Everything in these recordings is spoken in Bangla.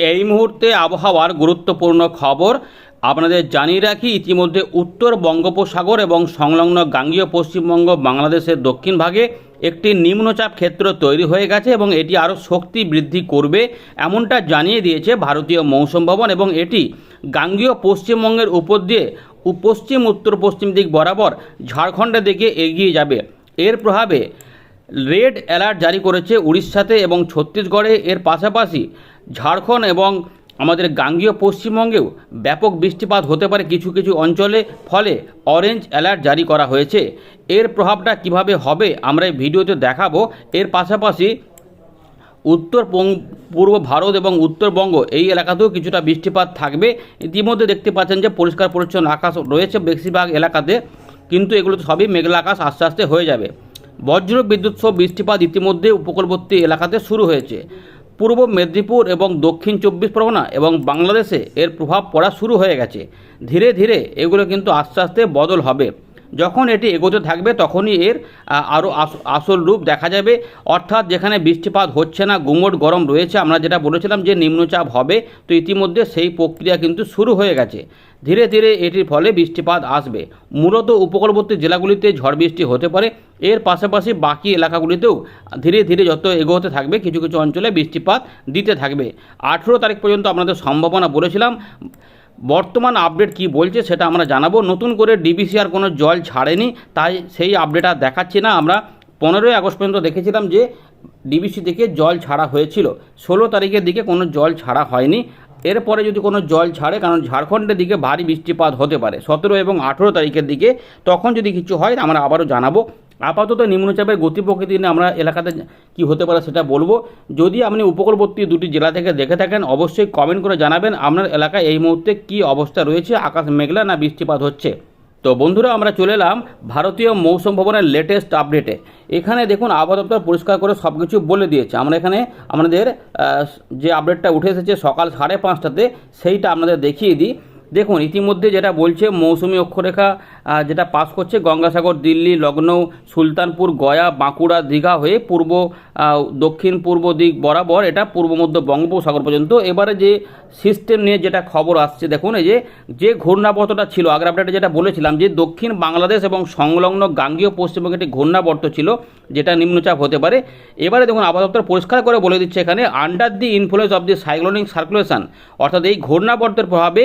এই মুহূর্তে আবহাওয়ার গুরুত্বপূর্ণ খবর। আপনাদের জানিয়ে রাখি, ইতিমধ্যে উত্তর বঙ্গোপসাগর এবং সংলগ্ন গাঙ্গীয় পশ্চিমবঙ্গ, বাংলাদেশের দক্ষিণ ভাগে একটি নিম্নচাপ ক্ষেত্র তৈরি হয়ে গেছে এবং এটি আরও শক্তি বৃদ্ধি করবে এমনটা জানিয়ে দিয়েছে ভারতীয় মৌসুম ভবন এবং এটি গাঙ্গীয় পশ্চিমবঙ্গের উপর দিয়ে পশ্চিম উত্তর পশ্চিম দিক বরাবর ঝাড়খণ্ডের দিকে এগিয়ে যাবে। এর প্রভাবে রেড অ্যালার্ট জারি করেছে উড়িষ্যাতে এবং ছত্তিশগড়ে। এর পাশাপাশি ঝাড়খণ্ড এবং আমাদের গাঙ্গীয় পশ্চিমবঙ্গেও ব্যাপক বৃষ্টিপাত হতে পারে কিছু কিছু অঞ্চলে, ফলে অরেঞ্জ অ্যালার্ট জারি করা হয়েছে। এর প্রভাবটা কীভাবে হবে আমরা এই ভিডিওতে দেখাবো। এর পাশাপাশি উত্তর পূর্ব ভারত এবং উত্তরবঙ্গ এই এলাকাতেও কিছুটা বৃষ্টিপাত থাকবে। ইতিমধ্যে দেখতে পাচ্ছেন যে পরিষ্কার পরিচ্ছন্ন আকাশ রয়েছে বেশিরভাগ এলাকাতে, কিন্তু এগুলো সবই মেঘলা আকাশ আস্তে আস্তে হয়ে যাবে। বজ্র বিদ্যুৎ সহ বৃষ্টিপাত ইতিমধ্যে উপকূলবর্তী এলাকাতে শুরু হয়েছে। পূর্ব মেদিনীপুর এবং দক্ষিণ চব্বিশ পরগনা এবং বাংলাদেশে এর প্রভাব পড়া শুরু হয়ে গেছে। ধীরে ধীরে এগুলো কিন্তু আস্তে আস্তে বদল হবে। যখন এটি এগোতে থাকবে, তখনই এর আরও আসল রূপ দেখা যাবে। অর্থাৎ যেখানে বৃষ্টিপাত হচ্ছে না, গুমোট গরম রয়েছে, আমরা যেটা বলেছিলাম যে নিম্নচাপ হবে, তো ইতিমধ্যে সেই প্রক্রিয়া কিন্তু শুরু হয়ে গেছে। ধীরে ধীরে এটির ফলে বৃষ্টিপাত আসবে। মূলত উপকূলবর্তী জেলাগুলিতে ঝড় বৃষ্টি হতে পারে, এর পাশাপাশি বাকি এলাকাগুলিতেও ধীরে ধীরে যত এগোতে থাকবে, কিছু কিছু অঞ্চলে বৃষ্টিপাত দিতে থাকবে। আঠেরো তারিখ পর্যন্ত আপনাদের সম্ভাবনা বলেছিলাম। বর্তমান আপডেট কি বলছে সেটা আমরা জানাব। নতুন করে ডিবিসি আর কোনো জল ছাড়েনি, তাই সেই আপডেট আর দেখাচ্ছি না। আমরা পনেরোই আগস্ট পর্যন্ত দেখেছিলাম যে ডিবিসি থেকে জল ছাড়া হয়েছিল। ষোলো তারিখের দিকে কোনো জল ছাড়া হয়নি। এরপরে যদি কোনো জল ছাড়ে, কারণ ঝাড়খণ্ডের দিকে ভারী বৃষ্টিপাত হতে পারে। সতেরো এবং আঠেরো তারিখের দিকে, তখন যদি কিছু হয়, আমরা আবারও জানাব। আপাতত নিম্নচাপের গতি প্রকৃতি নিয়ে আমরা এলাকাতে কি হতে পারে সেটা বলব। যদি আপনি উপকূলবর্তী দুটি জেলা থেকে দেখে থাকেন, অবশ্যই কমেন্ট করে জানাবেন আপনার এলাকায় এই মুহূর্তে কি অবস্থা রয়েছে, আকাশ মেঘলা না বৃষ্টিপাত হচ্ছে। তো বন্ধুরা, আমরা চলে এলাম ভারতীয় মৌসুম ভবনের লেটেস্ট আপডেটে এখানে দেখুন, আবহাওয়া দপ্তর পরিষ্কার করে সব কিছু বলে দিয়েছে। আমরা এখানে আমাদের যে আপডেটটা উঠে এসেছে সকাল সাড়ে পাঁচটাতে, সেইটা আপনাদের দেখিয়ে দিই। দেখুন, ইতিমধ্যে যেটা বলছে মৌসুমি অক্ষরেখা যেটা পাস করছে গঙ্গাসাগর, দিল্লি লখনৌ সুলতানপুর, গয়া, বাঁকুড়া, দীঘা হয়ে পূর্ব দক্ষিণ পূর্ব দিক বরাবর এটা পূর্ব মধ্য বঙ্গোপসাগর পর্যন্ত। এবারে যে সিস্টেম নিয়ে যেটা খবর আসছে, দেখুন, এই যে যে ঘূর্ণাবর্তটা ছিল, আগের আপডেটে যেটা বলেছিলাম, যে দক্ষিণ বাংলাদেশ এবং সংলগ্ন গাঙ্গীয় পশ্চিমবঙ্গে একটি ঘূর্ণাবর্ত ছিল, যেটা নিম্নচাপ হতে পারে। এবারে দেখুন, আবহাওয়া পরিষ্কার করে বলে দিচ্ছে এখানে under the influence of the cyclonic circulation অর্থাৎ এই ঘূর্ণাবর্তের প্রভাবে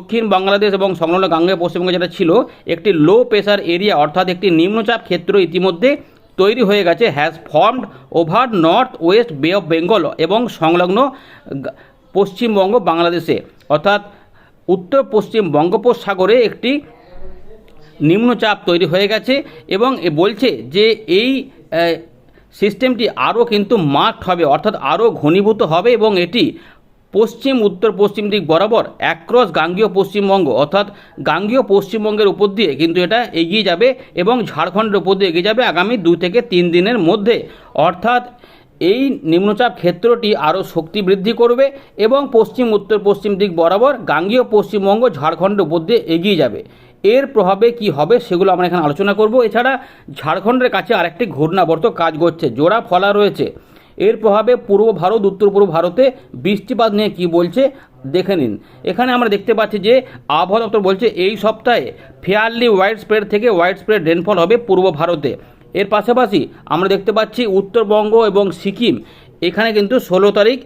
দক্ষিণ বাংলাদেশ এবং সংলগ্ন গাঙ্গে পশ্চিমবঙ্গে যেটা ছিল, একটি লো প্রেসার এরিয়া অর্থাৎ একটি নিম্নচাপ ক্ষেত্র ইতিমধ্যে তৈরি হয়ে গেছে has formed over north west bay of Bengal এবং সংলগ্ন পশ্চিমবঙ্গ বাংলাদেশে। অর্থাৎ উত্তর পশ্চিম বঙ্গোপসাগরে একটি নিম্নচাপ তৈরি হয়ে গেছে এবং বলছে যে এই সিস্টেমটি আরও কিন্তু মার্কড হবে, অর্থাৎ আরও ঘনীভূত হবে এবং এটি পশ্চিম, উত্তর, পশ্চিম দিক বরাবর অ্যাক্রস গাঙ্গীয় পশ্চিমবঙ্গ। অর্থাৎ গাঙ্গীয় পশ্চিমবঙ্গের উপর দিয়ে কিন্তু এটা এগিয়ে যাবে এবং ঝাড়খণ্ডের উপর দিয়ে এগিয়ে যাবে আগামী দু থেকে তিন দিনের মধ্যে। অর্থাৎ এই নিম্নচাপ ক্ষেত্রটি আরও শক্তি বৃদ্ধি করবে এবং পশ্চিম, উত্তর, পশ্চিম দিক বরাবর গাঙ্গীয় পশ্চিমবঙ্গ ঝাড়খণ্ডের উপর দিয়ে এগিয়ে যাবে। এর প্রভাবে কি হবে সেগুলো আমরা এখানে আলোচনা করব। এছাড়া ঝাড়খণ্ডের কাছে আরেকটি ঘূর্ণাবর্ত কাজ করছে, জোড়া ফলা রয়েছে। এর প্রভাবে পূর্ব ভারত, উত্তর পূর্ব ভারতে বৃষ্টিপাত নিয়ে কি বলছে দেখে নিন। এখানে আমরা দেখতে পাচ্ছি যে আবহাওয়া দপ্তর বলছে এই সপ্তাহে ফেয়ারলি হোয়াইট স্প্রেড থেকে হোয়াইট স্প্রেড রেনফল হবে পূর্ব ভারতে। এর পাশাপাশি আমরা দেখতে পাচ্ছি উত্তরবঙ্গ এবং সিকিম, এখানে কিন্তু ষোলো তারিখ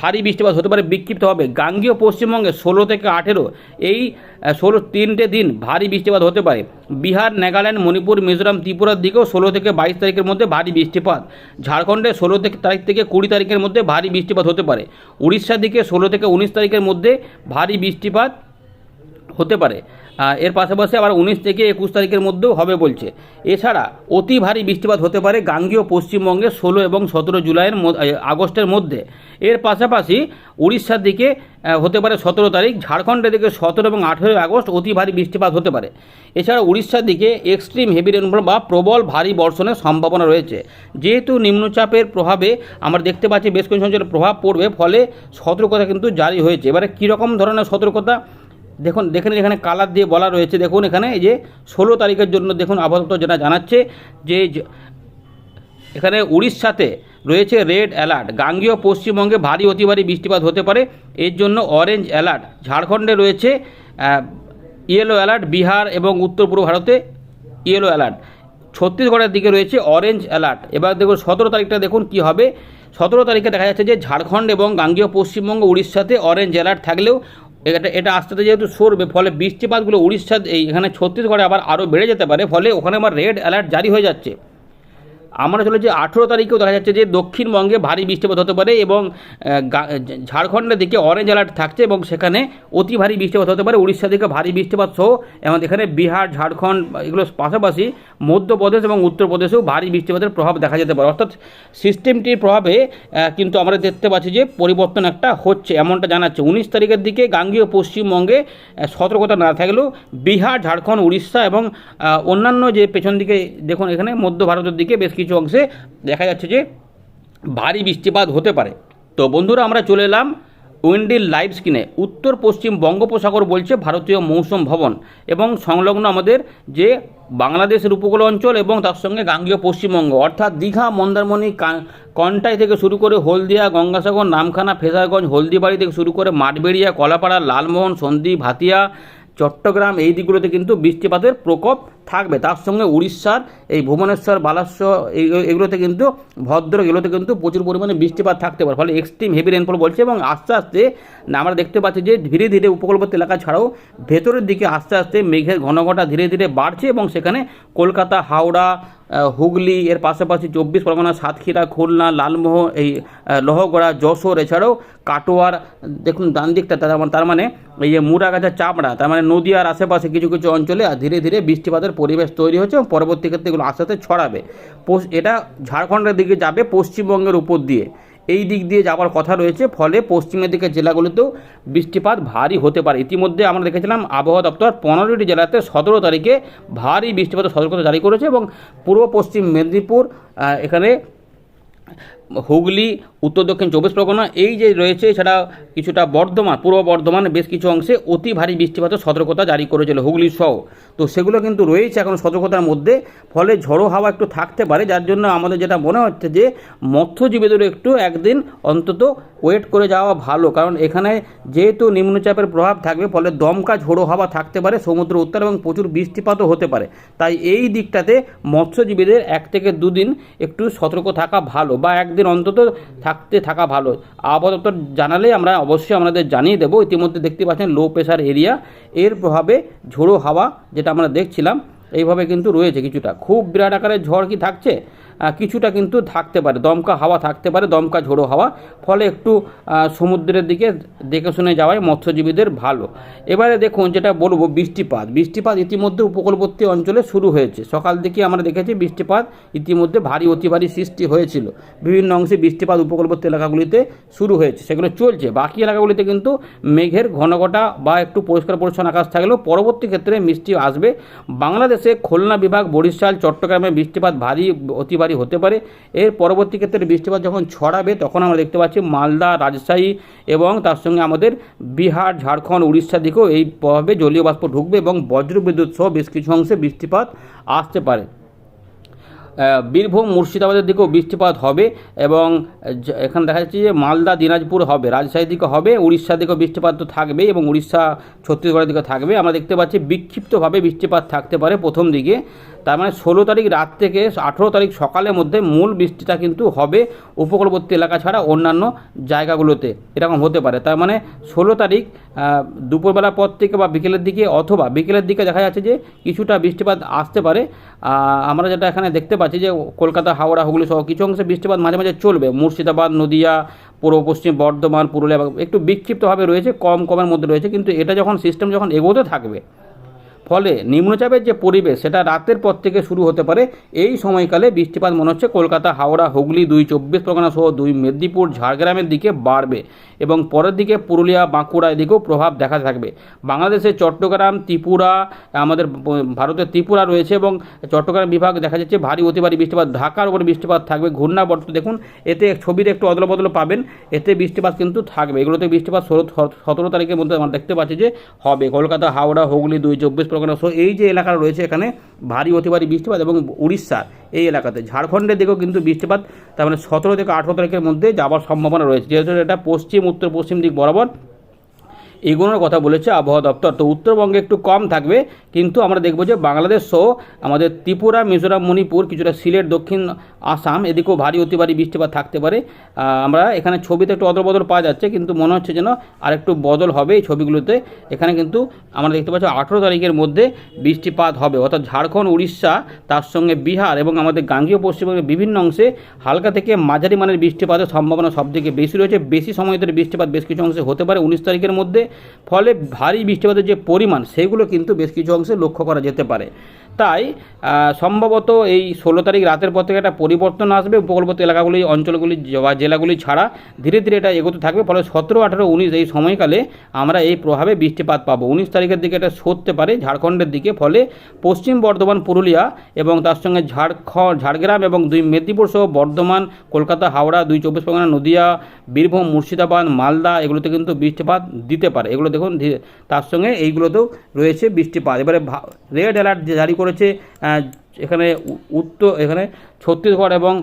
ভারী বৃষ্টিপাত হতে পারে, বিক্ষিপ্ত হবে। গাঙ্গীয় পশ্চিমবঙ্গে ষোলো থেকে আঠেরো, এই ষোলো তিনটে দিন ভারী বৃষ্টিপাত হতে পারে। বিহার, নাগাল্যান্ড, মণিপুর, মিজোরাম, ত্রিপুরার দিকেও ষোলো থেকে বাইশ তারিখের মধ্যে ভারী বৃষ্টিপাত। ঝাড়খণ্ডে ষোলো থেকে, তারিখ থেকে কুড়ি তারিখের মধ্যে ভারী বৃষ্টিপাত হতে পারে। উড়িষ্যার দিকে ষোলো থেকে উনিশ তারিখের মধ্যে ভারী বৃষ্টিপাত হতে পারে। এর পাশাপাশি আবার উনিশ থেকে একুশ তারিখের মধ্যেও হবে বলছে। এছাড়া অতি ভারী বৃষ্টিপাত হতে পারে গাঙ্গীয় পশ্চিমবঙ্গে ষোলো এবং সতেরো জুলাইয়ের আগস্টের মধ্যে। এর পাশাপাশি উড়িষ্যার দিকে হতে পারে সতেরো তারিখ, ঝাড়খণ্ডের দিকে সতেরো এবং আঠেরোই আগস্ট অতি ভারী বৃষ্টিপাত হতে পারে। এছাড়া উড়িষ্যার দিকে এক্সট্রিম হেভি রেনফল বা প্রবল ভারী বর্ষণের সম্ভাবনা রয়েছে। যেহেতু নিম্নচাপের প্রভাবে আমরা দেখতে পাচ্ছি বেশ কিছু অঞ্চলে প্রভাব পড়বে, ফলে সতর্কতা কিন্তু জারি হয়েছে। এবারে কীরকম ধরনের সতর্কতা? দেখুন, দেখেন এখানে কালার দিয়ে বলা রয়েছে, দেখুন এখানে যে ষোলো তারিখের জন্য দেখুন দপ্তর যেটা জানাচ্ছে যে এখানে উড়িষ্যাতে রয়েছে রেড অ্যালার্ট গাঙ্গীয় পশ্চিমবঙ্গে ভারী, অতি ভারী বৃষ্টিপাত হতে পারে। এর জন্য অরেঞ্জ অ্যালার্ট ঝাড়খণ্ডে রয়েছে ইয়েলো অ্যালার্ট বিহার এবং উত্তর পূর্ব ভারতে ইয়েলো অ্যালার্ট ছত্তিশগড়ের দিকে রয়েছে অরেঞ্জ অ্যালার্ট এবার দেখুন, সতেরো তারিখটা দেখুন কি হবে। সতেরো তারিখে দেখা যাচ্ছে যে ঝাড়খণ্ড এবং গাঙ্গীয় পশ্চিমবঙ্গ উড়িষ্যাতে অরেঞ্জ অ্যালার্ট থাকলেও এটা এটা আস্তে আস্তে যেহেতু সরবে, ফলে বৃষ্টিপাতগুলো উড়িষ্যা এখানে ছত্তিশগড়ে আবার আরও বেড়ে যেতে পারে, ফলে ওখানে আমার রেড অ্যালার্ট জারি হয়ে যাচ্ছে। আমরা চলেছি আঠেরো তারিখেও দেখা যাচ্ছে যে দক্ষিণবঙ্গে ভারী বৃষ্টিপাত হতে পারে এবং ঝাড়খণ্ডের দিকে অরেঞ্জ অ্যালার্ট থাকছে এবং সেখানে অতি ভারী বৃষ্টিপাত হতে পারে। উড়িষ্যা দিকে ভারী বৃষ্টিপাত সহ এবং এখানে বিহার, ঝাড়খণ্ড এগুলোর পাশাপাশি মধ্যপ্রদেশ এবং উত্তরপ্রদেশেও ভারী বৃষ্টিপাতের প্রভাব দেখা যেতে পারে। অর্থাৎ সিস্টেমটির প্রভাবে কিন্তু আমরা দেখতে পাচ্ছি যে পরিবর্তন একটা হচ্ছে, এমনটা জানাচ্ছে। উনিশ তারিখের দিকে গাঙ্গীয় পশ্চিমবঙ্গে সতর্কতা না থাকলেও বিহার, ঝাড়খণ্ড, উড়িষ্যা এবং অন্যান্য যে পেছন দিকে, দেখুন এখানে মধ্য ভারতের দিকে বেশ কিছু অংশে দেখা যাচ্ছে যে ভারী বৃষ্টিপাত হতে পারে। তো বন্ধুরা, আমরা চলে এলাম উইন্ডিল লাইভ স্ক্রিনে। উত্তর পশ্চিম বঙ্গোপসাগর বলছে ভারতীয় মৌসুম ভবন এবং সংলগ্ন আমাদের যে বাংলাদেশের উপকূল অঞ্চল এবং তার সঙ্গে গাঙ্গীয় পশ্চিমবঙ্গ, অর্থাৎ দীঘা, মন্দারমণি কন্টাই থেকে শুরু করে হলদিয়া, গঙ্গাসাগর, নামখানা, ফেজারগঞ্জ, হলদিবাড়ি থেকে শুরু করে মাঠবেড়িয়া, কলাপাড়া, লালমোহন, সন্দ্বীপ, হাতিয়া, চট্টগ্রাম, এই দিকগুলোতে কিন্তু বৃষ্টিপাতের প্রকোপ থাকবে। তার সঙ্গে উড়িষ্যার এই ভুবনেশ্বর বালাশ্বর এগুলোতে কিন্তু ভদ্র এগুলোতে কিন্তু প্রচুর পরিমাণে বৃষ্টিপাত থাকতে পারে। ফলে এক্সট্রিম হেভি রেনফল বলছে এবং আস্তে আস্তে আমরা দেখতে পাচ্ছি যে ধীরে ধীরে উপকূলবর্তী এলাকা ছাড়াও ভেতরের দিকে আস্তে আস্তে মেঘের ঘনঘটা ধীরে ধীরে বাড়ছে এবং সেখানে কলকাতা, হাওড়া হুগলি, এর পাশাপাশি চব্বিশ পরগনা, সাতক্ষীরা, খুলনা, লালমোহন, এই লোহগড়া, যশোর, এছাড়াও কাটোয়ার, দেখুন ডান দিকটা, তার মানে- মানে এই যে মুরাগাছা চাপড়া, তার মানে নদীয়ার আশেপাশে কিছু কিছু অঞ্চলে ধীরে ধীরে বৃষ্টিপাতের পরিবেশ তৈরি হচ্ছে এবং পরবর্তী ক্ষেত্রে এগুলো আস্তে আস্তে ছড়াবে। এটা ঝাড়খণ্ডের দিকে যাবে পশ্চিমবঙ্গের উপর দিয়ে। এই দিক দিয়ে যাওয়ার কথা রয়েছে, ফলে পশ্চিমের দিকে জেলাগুলিতেও বৃষ্টিপাত ভারী হতে পারে। ইতিমধ্যে আমরা দেখেছিলাম আবহাওয়া দপ্তর পনেরোটি জেলাতে সতেরো তারিখে ভারী বৃষ্টিপাতের সতর্কতা জারি করেছে এবং পূর্ব পশ্চিম মেদিনীপুর এখানে হুগলি, উত্তর, দক্ষিণ, চব্বিশ পরগনা, এই যে রয়েছে সেটা কিছুটা বর্ধমান, পূর্ব বর্ধমান বেশ কিছু অংশে অতি ভারী বৃষ্টিপাতের সতর্কতা জারি করেছিল হুগলি সহ। তো সেগুলো কিন্তু রয়েছে এখন সতর্কতার মধ্যে, ফলে ঝড়ো হাওয়া একটু থাকতে পারে, যার জন্য আমাদের যেটা মনে হচ্ছে যে মৎস্যজীবীদেরও একটু একদিন অন্তত ওয়েট করে যাওয়া ভালো, কারণ এখানে যেহেতু নিম্নচাপের প্রভাব থাকবে, ফলে দমকা ঝোড়ো হাওয়া থাকতে পারে, সমুদ্র উত্তাল এবং প্রচুর বৃষ্টিপাতও হতে পারে। তাই এই দিকটাতে মৎস্যজীবীদের এক থেকে দুদিন একটু সতর্ক থাকা ভালো, বা একদিন অন্তত থাকতে থাকা ভালো। আপাতত জানালে আমরা অবশ্যই আমাদের জানিয়ে দেবো। ইতিমধ্যে দেখতে পাচ্ছেন লো প্রেশার এরিয়া এর প্রভাবে ঝোড়ো হাওয়া যেটা আমরা দেখছিলাম, এইভাবে কিন্তু রয়েছে কিছুটা। খুব বিরাট আকারের ঝড় কি থাকছে? কিছুটা কিন্তু থাকতে পারে, দমকা হাওয়া থাকতে পারে, দমকা ঝোড়ো হাওয়া। ফলে একটু সমুদ্রের দিকে দেখে শুনে যাওয়াই মৎস্যজীবীদের ভালো। এবারে দেখুন যেটা বলব, বৃষ্টিপাত। বৃষ্টিপাত ইতিমধ্যে উপকূলবর্তী অঞ্চলে শুরু হয়েছে। সকাল থেকে আমরা দেখেছি বৃষ্টিপাত ইতিমধ্যে ভারী অতি ভারী সৃষ্টি হয়েছিল। বিভিন্ন অংশে বৃষ্টিপাত উপকূলবর্তী এলাকাগুলিতে শুরু হয়েছে, সেগুলো চলছে। বাকি এলাকাগুলিতে কিন্তু মেঘের ঘনঘটা বা একটু পরিষ্কার পরিচ্ছন্ন আকাশ থাকলেও পরবর্তী ক্ষেত্রে মিষ্টি আসবে। বাংলাদেশে খুলনা বিভাগ, বরিশাল, চট্টগ্রামে বৃষ্টিপাত ভারী অতি ভারী হতে পারে। এর পরবর্তী ক্ষেত্রে বৃষ্টিপাত যখন ছড়াবে, তখন আমরা দেখতে পাচ্ছি মালদা, রাজশাহী এবং তার সঙ্গে আমাদের বিহার, ঝাড়খণ্ড উড়িষ্যা দিকেও এই প্রভাবে জলীয় বাষ্প ঢুকবে এবং বজ্রবিদ্যুৎ সহ বেশ কিছু অংশে বৃষ্টিপাত আসতে পারে। বীরভূম মুর্শিদাবাদের দিকেও বৃষ্টিপাত হবে এবং এখানে দেখা যাচ্ছে যে মালদা দিনাজপুর হবে রাজশাহীর দিকে হবে উড়িষ্যার দিকেও বৃষ্টিপাত তো থাকবেই এবং উড়িষ্যা ছত্তিশগড়ের দিকে থাকবে। আমরা দেখতে পাচ্ছি বিক্ষিপ্তভাবে বৃষ্টিপাত থাকতে পারে প্রথম দিকে। তার মানে ষোলো তারিখ রাত থেকে আঠেরো তারিখ সকালের মধ্যে মূল বৃষ্টিটা কিন্তু হবে উপকূলবর্তী এলাকা ছাড়া অন্যান্য জায়গাগুলোতে। এরকম হতে পারে। তার মানে ষোলো তারিখ আহ, দুপুরবেলার পর থেকে বা বিকেলের দিকে অথবা বিকেলের দিকে দেখা যাচ্ছে যে কিছুটা বৃষ্টিপাত আসতে পারে। আমরা যেটা এখানে দেখতে পাচ্ছি যে কলকাতা, হাওড়া, হুগলি সহ কিছু অংশে বৃষ্টিপাত মাঝে মাঝে চলবে। মুর্শিদাবাদ, নদিয়া, পূর্ব, পশ্চিম, বর্ধমান, পুরুলিয়া, একটু বিক্ষিপ্তভাবে রয়েছে, কম কমের মধ্যে রয়েছে, কিন্তু এটা যখন সিস্টেম যখন এগোতে থাকবে ফলে নিম্নচাপের যে পরিবেশ, সেটা রাতের পর থেকে শুরু হতে পারে। এই সময়কালে বৃষ্টিপাত মনে হচ্ছে কলকাতা, হাওড়া, হুগলি, দুই চব্বিশ পরগনা সহ দুই মেদিনীপুর, ঝাড়গ্রামের দিকে বাড়বে এবং পরের দিকে পুরুলিয়া, বাঁকুড়া এদিকেও প্রভাব দেখা থাকবে। বাংলাদেশের চট্টগ্রাম, ত্রিপুরা, আমাদের ভারতের ত্রিপুরা রয়েছে এবং চট্টগ্রাম বিভাগ দেখা যাচ্ছে ভারী অতি ভারী বৃষ্টিপাত। ঢাকার উপরে বৃষ্টিপাত থাকবে ঘূর্ণাবর্ত দেখুন, এতে ছবির একটু অদল বদল পাবেন, এতে বৃষ্টিপাত কিন্তু থাকবে। এগুলোতে বৃষ্টিপাত সতেরো তারিখের মধ্যে আমরা দেখতে পাচ্ছি যে হবে। কলকাতা, হাওড়া, হুগলি, দুই চব্বিশ পরগনা সহ এই যে এলাকা রয়েছে এখানে, ভারী অতি ভারী বৃষ্টিপাত এবং উড়িষ্যার এই এলাকাতে। ঝাড়খণ্ডের দিকেও কিন্তু বৃষ্টিপাত, তার মানে সতেরো থেকে আঠেরো তারিখের মধ্যে যাওয়ার সম্ভাবনা রয়েছে। যেহেতু এটা পশ্চিম উত্তর পশ্চিম দিক বরাবর এগুলোর কথা বলেছে আবহাওয়া দপ্তর। তো উত্তরবঙ্গে একটু কম থাকবে, কিন্তু আমরা দেখব যে বাংলাদেশ সহ আমাদের ত্রিপুরা, মিজোরাম, মণিপুর, কিছুটা সিলেট, দক্ষিণ আসাম, এদিকেও ভারী অতি ভারী বৃষ্টিপাত থাকতে পারে। আমরা এখানে ছবিতে একটু অদল বদল পাওয়া যাচ্ছে, কিন্তু মনে হচ্ছে যেন আরেকটু বদল হবে এই ছবিগুলোতে। এখানে কিন্তু আমরা দেখতে পাচ্ছি আঠেরো তারিখের মধ্যে বৃষ্টিপাত হবে। অর্থাৎ ঝাড়খণ্ড, উড়িষ্যা, তার সঙ্গে বিহার এবং আমাদের গাঙ্গীয় পশ্চিমবঙ্গের বিভিন্ন অংশে হালকা থেকে মাঝারি মানের বৃষ্টিপাতের সম্ভাবনা সবথেকে বেশি রয়েছে। বেশি সময় ধরে বৃষ্টিপাত বেশ কিছু অংশে হতে পারে। উনিশ তারিখের মধ্যে ফলে ভারী বৃষ্টিপাতের যে পরিমাণ, সেগুলো কিন্তু বেশ কিছু অংশে লক্ষ্য করা যেতে পারে। তাই সম্ভবত এই ষোলো তারিখ রাতের পর থেকে একটা পরিবর্তন আসবে। উপকূলবর্তী এলাকাগুলি, অঞ্চলগুলি বা জেলাগুলি ছাড়া ধীরে ধীরে এটা এগোতে থাকবে। ফলে সতেরো, আঠেরো, উনিশ এই সময়কালে আমরা এই প্রভাবে বৃষ্টিপাত পাবো। উনিশ তারিখের দিকে এটা সরতে পারে ঝাড়খণ্ডের দিকে। ফলে পশ্চিম বর্ধমান, পুরুলিয়া এবং তার সঙ্গে ঝাড়খণ্ড, ঝাড়গ্রাম এবং দুই মেদিনীপুর সহ বর্ধমান, কলকাতা, হাওড়া, দুই চব্বিশ পরগনা, নদিয়া, বীরভূম, মুর্শিদাবাদ, মালদা এগুলোতে কিন্তু বৃষ্টিপাত দিতে পারে। এগুলো দেখুন তার সঙ্গে এইগুলোতেও রয়েছে বৃষ্টিপাত। এবারে রেড অ্যালার্ট জারি করেছে এখানে উত্তর, এখানে ছত্তিশগড় এবং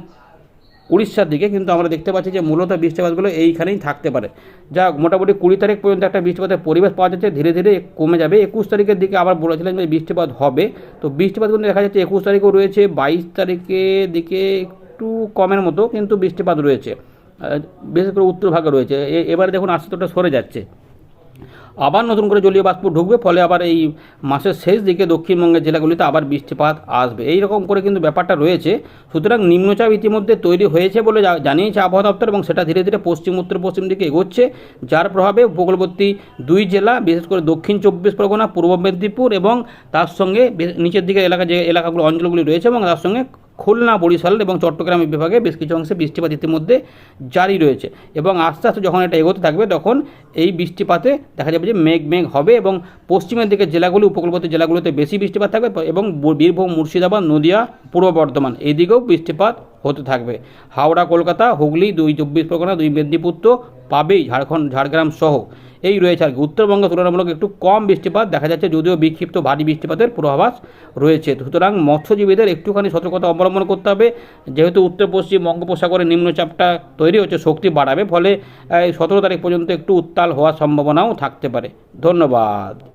উড়িষ্যার দিকে, কিন্তু আমরা দেখতে পাচ্ছি যে মূলত বৃষ্টিপাতগুলো এইখানেই থাকতে পারে। যা মোটামুটি কুড়ি তারিখ পর্যন্ত একটা বৃষ্টিপাতের পরিবেশ পাওয়া যাচ্ছে, ধীরে ধীরে কমে যাবে। একুশ তারিখের দিকে আবার বলেছিলেন যে বৃষ্টিপাত হবে। তো বৃষ্টিপাত কিন্তু দেখা যাচ্ছে একুশ তারিখও রয়েছে, বাইশ তারিখের দিকে একটু কমের মতো কিন্তু বৃষ্টিপাত রয়েছে। বিশেষ করে উত্তর ভাগে রয়েছে। এবারে দেখুন আস্তে সরে যাচ্ছে। আবার নতুন করে জলীয় বাষ্প ঢুকবে, ফলে আবার এই মাসের শেষ দিকে দক্ষিণবঙ্গের জেলাগুলিতে আবার বৃষ্টিপাত আসবে। এই রকম করে কিন্তু ব্যাপারটা রয়েছে। সুতরাং নিম্নচাপ ইতিমধ্যে তৈরি হয়েছে বলে জানিয়েছে আবহাওয়া দপ্তর এবং সেটা ধীরে ধীরে পশ্চিম, উত্তর, পশ্চিম দিকে এগোচ্ছে, যার প্রভাবে উপকূলবর্তী দুই জেলা, বিশেষ করে দক্ষিণ চব্বিশ পরগনা, পূর্ব মেদিনীপুর এবং তার সঙ্গে নিচের দিকে এলাকা যে এলাকাগুলো, অঞ্চলগুলি রয়েছে এবং তার সঙ্গে খুলনা, বরিশাল এবং চট্টগ্রাম বিভাগে বেশ কিছু অংশে বৃষ্টিপাত ইতিমধ্যে জারি রয়েছে এবং আস্তে আস্তে যখন এটা এগোতে থাকবে তখন এই বৃষ্টিপাতে দেখা যাবে যে মেঘ মেঘ হবে এবং পশ্চিমের দিকে জেলাগুলি, উপকূলবর্তী জেলাগুলোতে বেশি বৃষ্টিপাত থাকবে এবং বীরভূম, মুর্শিদাবাদ, নদিয়া, পূর্ব বর্ধমান এই দিকেও বৃষ্টিপাত হতে থাকবে। হাওড়া, কলকাতা, হুগলি, দুই চব্বিশ পরগনা, দুই মেদিনীপুর তো পাবেই ঝাড়খণ্ড, ঝাড়গ্রাম সহ। এই রয়েছে আর কি। উত্তরবঙ্গ তুলনামূলক একটু কম বৃষ্টিপাত, দেখা যাচ্ছে যদিও বিক্ষিপ্ত ভারী বৃষ্টিপাতের পূর্বাভাস রয়েছে। সুতরাং মৎস্যজীবীদের একটুখানি সতর্কতা অবলম্বন করতে হবে। যেহেতু উত্তর পশ্চিম বঙ্গোপসাগরে নিম্নচাপটা তৈরি হচ্ছে, শক্তি বাড়াবে, ফলে সতেরো তারিখ পর্যন্ত একটু উত্তাল হওয়ার সম্ভাবনাও থাকতে পারে। ধন্যবাদ।